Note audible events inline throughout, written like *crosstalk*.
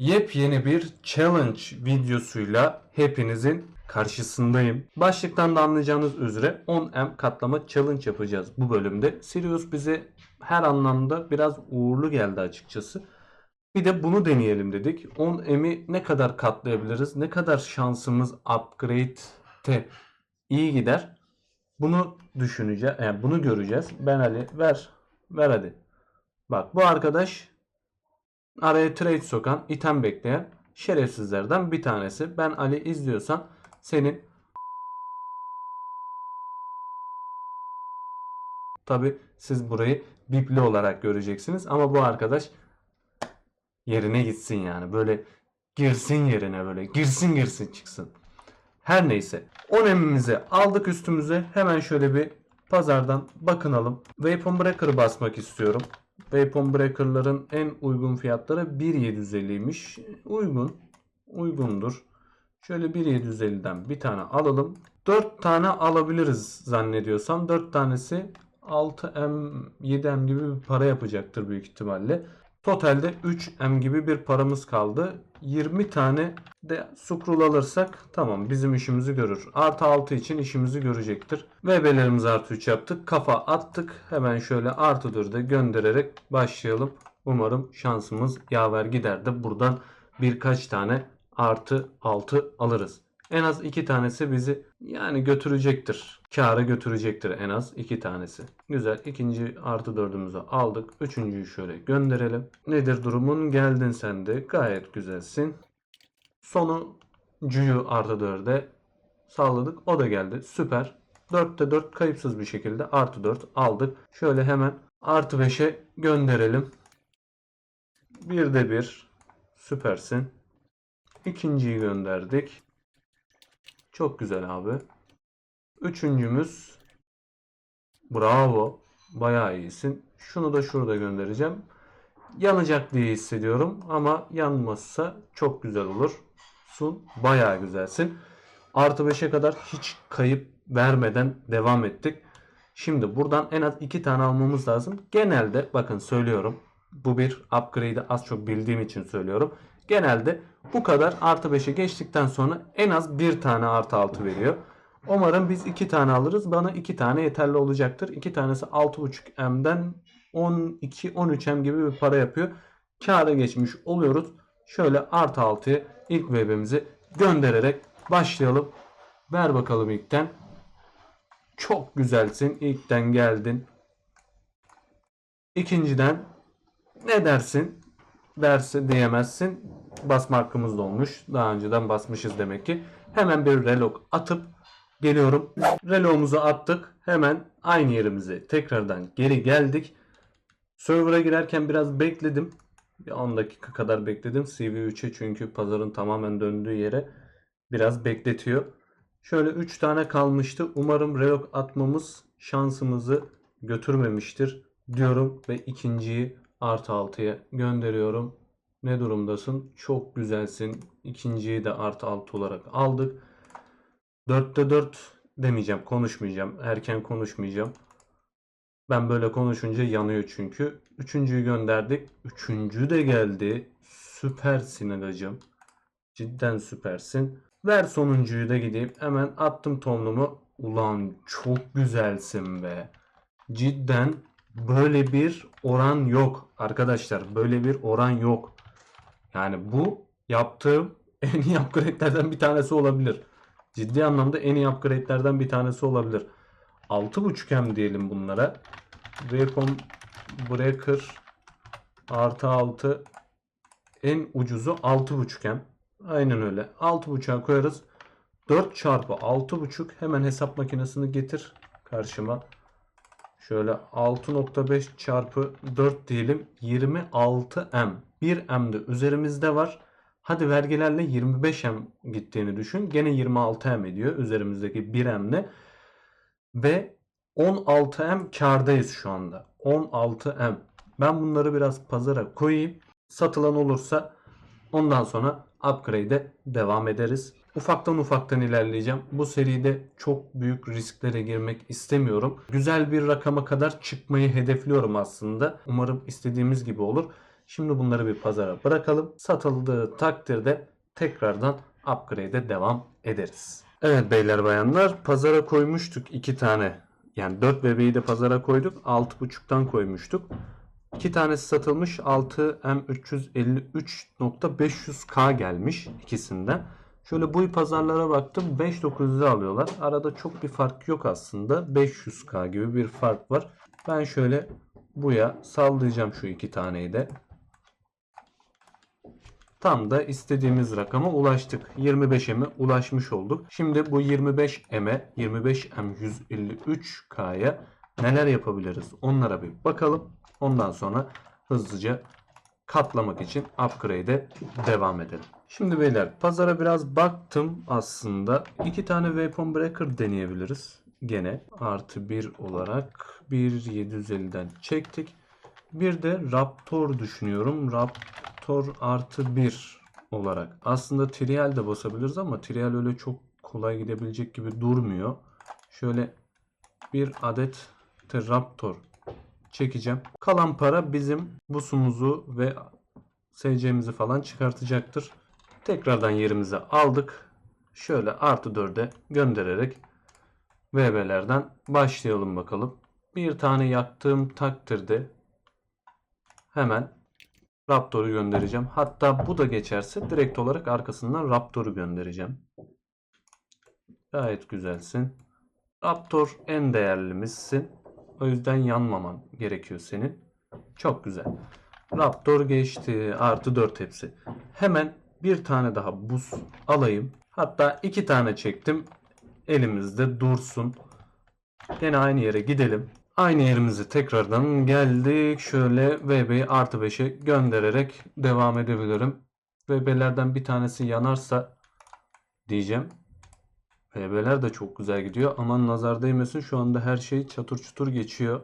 Yepyeni bir challenge videosuyla hepinizin karşısındayım. Başlıktan da anlayacağınız üzere 10M katlama challenge yapacağız bu bölümde. Sirius bize her anlamda biraz uğurlu geldi açıkçası. Bir de bunu deneyelim dedik. 10M'i ne kadar katlayabiliriz? Ne kadar şansımız upgrade'te iyi gider? Bunu düşüneceğiz. Yani bunu göreceğiz. Ben Ali ver. Ver hadi. Bak bu arkadaş araya trade sokan, item bekleyen şerefsizlerden bir tanesi. Ben Ali izliyorsan senin Tabi siz burayı bipli olarak göreceksiniz ama bu arkadaş yerine gitsin yani. Böyle girsin yerine böyle. Girsin girsin çıksın. Her neyse. 10 emimizi aldık üstümüze. Hemen şöyle bir pazardan bakınalım. Weapon Breaker basmak istiyorum. Weapon Breaker'ların en uygun fiyatları 1.750'ymiş. Uygun. Uygundur. Şöyle 1.750'den bir tane alalım. 4 tane alabiliriz zannediyorsam. 4 tanesi 6M, 7M gibi bir para yapacaktır büyük ihtimalle. Totalde 3M gibi bir paramız kaldı. 20 tane de scroll alırsak tamam bizim işimizi görür. Artı 6 için işimizi görecektir. VB'lerimizi artı 3 yaptık. Kafa attık. Hemen şöyle artı 4'e göndererek başlayalım. Umarım şansımız yaver gider de buradan birkaç tane artı 6 alırız. En az iki tanesi bizi yani götürecektir. Kâra götürecektir en az iki tanesi. Güzel. ikinci artı dördümüzü aldık. Üçüncüyü şöyle gönderelim. Nedir durumun? Geldin sen de. Gayet güzelsin. Sonuncuyu artı dörde salladık. O da geldi. Süper. 4'te 4 kayıpsız bir şekilde artı 4 aldık. Şöyle hemen artı 5'e gönderelim. Bir de bir. Süpersin. İkinciyi gönderdik. Çok güzel abi. Üçüncümüz. Bravo. Bayağı iyisin. Şunu da şurada göndereceğim. Yanacak diye hissediyorum ama yanmazsa çok güzel olur. Sun bayağı güzelsin. Artı 5'e kadar hiç kayıp vermeden devam ettik. Şimdi buradan en az 2 tane almamız lazım. Genelde bakın söylüyorum. Bu bir upgrade'i az çok bildiğim için söylüyorum. Genelde bu kadar artı 5'e geçtikten sonra en az bir tane artı 6 veriyor. Umarım biz 2 tane alırız. Bana 2 tane yeterli olacaktır. 2 tanesi 6.5M'den 12-13M gibi bir para yapıyor. Kâra geçmiş oluyoruz. Şöyle artı 6'ya ilk VB'mizi göndererek başlayalım. Ver bakalım ilkten. Çok güzelsin. İlkten geldin. İkinciden ne dersin? Derse diyemezsin. Basma hakkımız da olmuş. Daha önceden basmışız demek ki. Hemen bir relog atıp geliyorum. Relogumuzu attık. Hemen aynı yerimize tekrardan geri geldik. Server'a girerken biraz bekledim. Bir 10 dakika kadar bekledim. CV3'e çünkü pazarın tamamen döndüğü yere biraz bekletiyor. Şöyle 3 tane kalmıştı. Umarım relog atmamız şansımızı götürmemiştir diyorum ve ikinciyi artı 6'ya gönderiyorum. Ne durumdasın? Çok güzelsin. İkinciyi de artı 6 olarak aldık. 4'te 4 demeyeceğim. Konuşmayacağım. Erken konuşmayacağım. Ben böyle konuşunca yanıyor çünkü. Üçüncüyü gönderdik. Üçüncü de geldi. Süpersin agacım. Cidden süpersin. Ver sonuncuyu da gideyim. Hemen attım tonlumu. Ulan çok güzelsin be. Cidden böyle bir oran yok. Arkadaşlar böyle bir oran yok. Yani bu yaptığım *laughs* en iyi upgrade'lerden bir tanesi olabilir. Ciddi anlamda en iyi upgrade'lerden bir tanesi olabilir. 6.5M diyelim bunlara. Weapon Breaker artı 6 en ucuzu 6.5M. Aynen öyle. 6.5'a koyarız. 4 çarpı 6.5 hemen hesap makinesini getir karşıma. Şöyle 6.5 çarpı 4 diyelim. 26M. 1M de üzerimizde var. Hadi vergilerle 25M gittiğini düşün. Gene 26M ediyor üzerimizdeki 1M'le. Ve 16M kardayız şu anda. 16M. Ben bunları biraz pazara koyayım. Satılan olursa ondan sonra upgrade'e devam ederiz. Ufaktan ufaktan ilerleyeceğim. Bu seride çok büyük risklere girmek istemiyorum. Güzel bir rakama kadar çıkmayı hedefliyorum aslında. Umarım istediğimiz gibi olur. Şimdi bunları bir pazara bırakalım. Satıldığı takdirde tekrardan upgrade'e devam ederiz. Evet beyler bayanlar pazara koymuştuk iki tane. Yani 4 bebeği de pazara koyduk. 6.5'tan koymuştuk. İki tanesi satılmış 6M353.500K gelmiş ikisinden. Şöyle bu pazarlara baktım 5900'e alıyorlar. Arada çok bir fark yok aslında. 500K gibi bir fark var. Ben şöyle buya sallayacağım şu iki taneyi de. Tam da istediğimiz rakama ulaştık. 25M'e ulaşmış olduk. Şimdi bu 25M'e 25M153K'ya neler yapabiliriz? Onlara bir bakalım. Ondan sonra hızlıca katlamak için upgrade'e devam edelim. Şimdi beyler pazara biraz baktım aslında. iki tane Weapon Breaker deneyebiliriz. Gene artı 1 olarak 1.750'den çektik. Bir de Raptor düşünüyorum. Raptor artı 1 olarak. Aslında Trial de basabiliriz ama Trial öyle çok kolay gidebilecek gibi durmuyor. Şöyle bir adet de Raptor çekeceğim. Kalan para bizim busumuzu ve SC'mizi falan çıkartacaktır. Tekrardan yerimize aldık. Şöyle artı 4'e göndererek VB'lerden başlayalım bakalım. Bir tane yaktığım takdirde hemen Raptor'u göndereceğim. Hatta bu da geçerse direkt olarak arkasından Raptor'u göndereceğim. Gayet güzelsin. Raptor en değerlimizsin. O yüzden yanmaman gerekiyor senin. Çok güzel. Raptor geçti. Artı 4 hepsi. Hemen bir tane daha buz alayım. Hatta iki tane çektim. Elimizde dursun. Yine aynı yere gidelim. Aynı yerimize tekrardan geldik. Şöyle VB'yi artı 5'e göndererek devam edebilirim. VB'lerden bir tanesi yanarsa diyeceğim. VB'ler de çok güzel gidiyor. Aman nazar değmesin. Şu anda her şey çatır çutur geçiyor.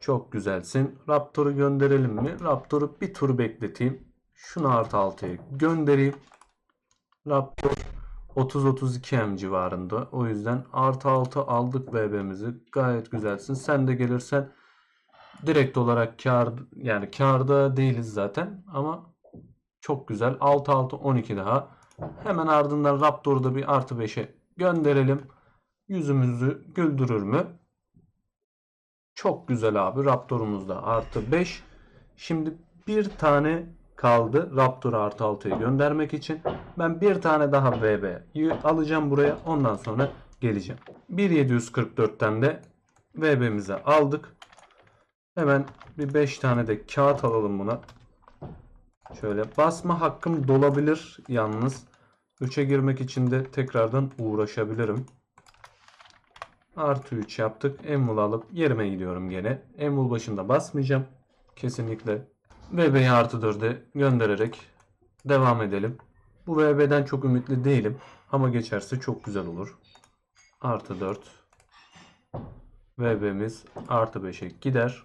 Çok güzelsin. Raptor'u gönderelim mi? Raptor'u bir tur bekleteyim. Şunu artı 6'ya göndereyim. Raptor 30-32 M civarında. O yüzden artı 6 aldık VB'mizi. Gayet güzelsin. Sen de gelirsen direkt olarak kar yani karda değiliz zaten ama çok güzel. 6 6 12 daha. Hemen ardından Raptor'u da bir artı 5'e gönderelim. Yüzümüzü güldürür mü? Çok güzel abi. Raptor'umuzda artı 5. Şimdi bir tane kaldı. Raptor'u artı 6'ya göndermek için. Ben bir tane daha VB alacağım buraya. Ondan sonra geleceğim. 1744'ten de VB'mizi aldık. Hemen bir 5 tane de kağıt alalım buna. Şöyle basma hakkım dolabilir yalnız. 3'e girmek için de tekrardan uğraşabilirim. Artı 3 yaptık. Envul alıp yerime gidiyorum gene. Envul başında basmayacağım. Kesinlikle. VB'yi artı 4'e göndererek devam edelim. Bu VB'den çok ümitli değilim. Ama geçerse çok güzel olur. Artı 4. VB'miz artı 5'e gider.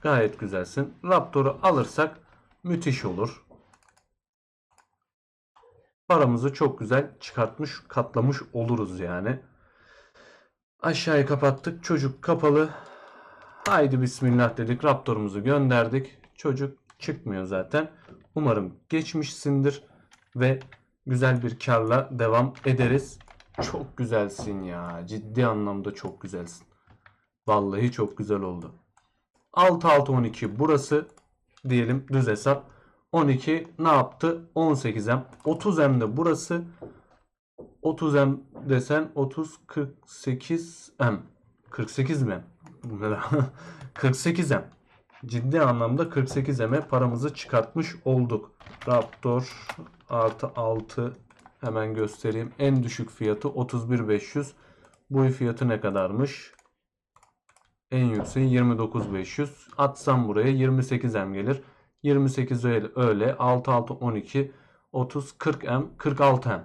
Gayet güzelsin. Raptor'u alırsak müthiş olur. Paramızı çok güzel çıkartmış, katlamış oluruz yani. Aşağıyı kapattık. Çocuk kapalı. Haydi bismillah dedik. Raptor'umuzu gönderdik. Çocuk çıkmıyor zaten. Umarım geçmişsindir ve güzel bir karla devam ederiz. Çok güzelsin ya. Ciddi anlamda çok güzelsin. Vallahi çok güzel oldu. 6 6 12 burası diyelim düz hesap. 12 ne yaptı? 18M. 30M de burası. 30M desen 30 48M. 48M. 48M. Ciddi anlamda 48M'e paramızı çıkartmış olduk. Raptor artı 6 hemen göstereyim. En düşük fiyatı 31500. Bu fiyatı ne kadarmış? En yükseği 29500. Atsam buraya 28M gelir. 28 öyle, öyle 6 6 12 30 40M 46M.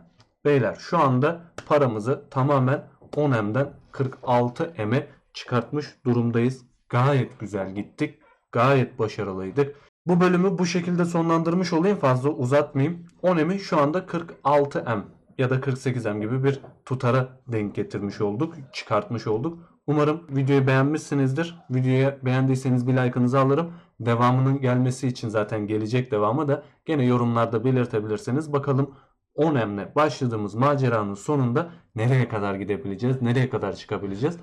Beyler şu anda paramızı tamamen 10M'den 46M'e çıkartmış durumdayız. Gayet güzel gittik. Gayet başarılıydık. Bu bölümü bu şekilde sonlandırmış olayım fazla uzatmayayım. 10M'i şu anda 46M ya da 48M gibi bir tutara denk getirmiş olduk, çıkartmış olduk. Umarım videoyu beğenmişsinizdir. Videoyu beğendiyseniz bir like'ınızı alırım. Devamının gelmesi için zaten gelecek devamı da gene yorumlarda belirtebilirsiniz. Bakalım 10 emle başladığımız maceranın sonunda nereye kadar gidebileceğiz? Nereye kadar çıkabileceğiz?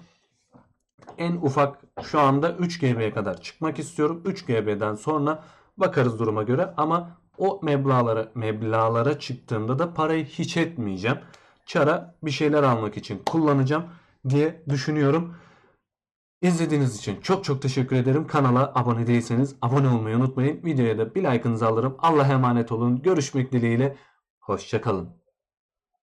En ufak şu anda 3 GB'ye kadar çıkmak istiyorum. 3 GB'den sonra bakarız duruma göre ama o meblağlara meblağlara çıktığımda da parayı hiç etmeyeceğim. Çara bir şeyler almak için kullanacağım diye düşünüyorum. İzlediğiniz için çok çok teşekkür ederim. Kanala abone değilseniz abone olmayı unutmayın. Videoya da bir like'ınızı alırım. Allah'a emanet olun. Görüşmek dileğiyle. Hoşçakalın.